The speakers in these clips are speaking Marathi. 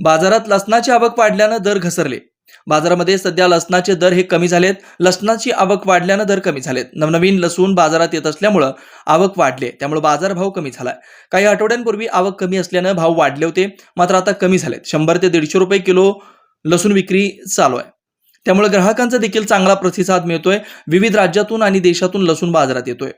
बाजारात लसणाची आवक वाढल्यानं दर घसरले. बाजारामध्ये सध्या लसणाचे दर हे कमी झालेत. लसणाची आवक वाढल्यानं दर कमी झालेत. नवनवीन लसूण बाजारात येत असल्यामुळं आवक वाढले. त्यामुळे बाजारभाव कमी झालाय. काही आठवड्यांपूर्वी आवक कमी असल्यानं भाव वाढले होते. मात्र आता कमी झालेत. शंभर ते दीडशे रुपये किलो लसूण विक्री चालू आहे. त्यामुळे ग्राहकांचा देखील चांगला प्रतिसाद मिळतोय. विविध राज्यातून आणि देशातून लसूण बाजारात येतोय.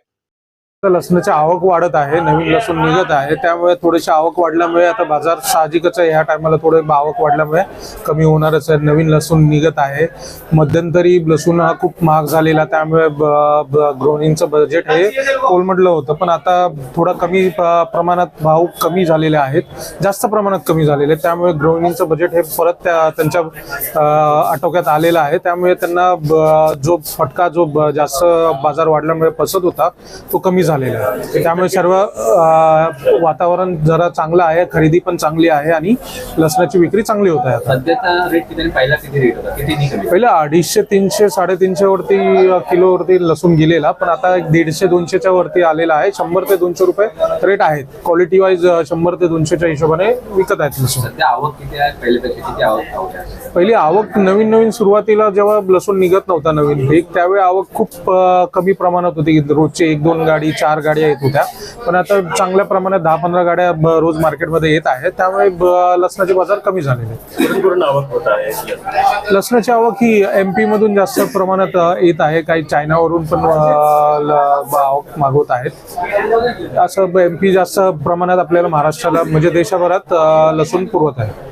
लसणाची आवक वाढत आहे नवीन लसूण निघत आहे त्यामुळे थोडीशी आवक वाढल्यामुळे आता बाजार साहजिकच आहे. ह्या टायमाला थोडे आवक वाढल्यामुळे कमी होणारच आहे नवीन लसूण निघत आहे. मध्यंतरी लसूण हा खूप महाग झालेला त्यामुळे ब- बजेट हे कोलमडलं होतं. पण आता थोडा कमी प- प्रमाणात भाव कमी झालेले आहेत जास्त प्रमाणात कमी झालेले त्यामुळे ग्रोनिंगचं बजेट हे परत त्या त्यांच्या आटोक्यात आलेलं आहे. त्यामुळे त्यांना जो फटका जो ब- जास्त बाजार वाढल्यामुळे पसत होता तो कमी झालेला आहे. त्यामुळे सर्व वातावरण जरा चांगलं आहे खरेदी पण चांगली आहे आणि लसणाची विक्री चांगली होत आहे पहिला अडीचशे तीनशे साडेतीनशे वरती किलोवरती लसूण गेलेला पण आता एक दीडशे दोनशेच्या वरती आलेला आहे. शंभर ते दोनशे रुपये रेट आहेत. क्वालिटी वाईज शंभर ते दोनशेच्या हिशोबाने विकत आहेत लसूण. पहिली आवक नवीन नवीन सुरुवातीला जेव्हा लसूण निघत नव्हता नवीन पीक त्यावेळी आवक खूप कमी प्रमाणात होती. रोजचे एक दोन गाडी चार गाड्या येत होत्या. पण आता चांगल्या प्रमाणात दहा पंधरा गाड्या रोज मार्केटमध्ये येत आहेत. त्यामुळे लसणाचे बाजार कमी झालेले आहेत. लसणाची आवक ही एम पी मधून जास्त प्रमाणात येत आहे. काही चायनावरून पण आवक मागवत आहेत. असं एम पी जास्त प्रमाणात आपल्याला महाराष्ट्राला म्हणजे देशभरात लसूण पुरवत आहे.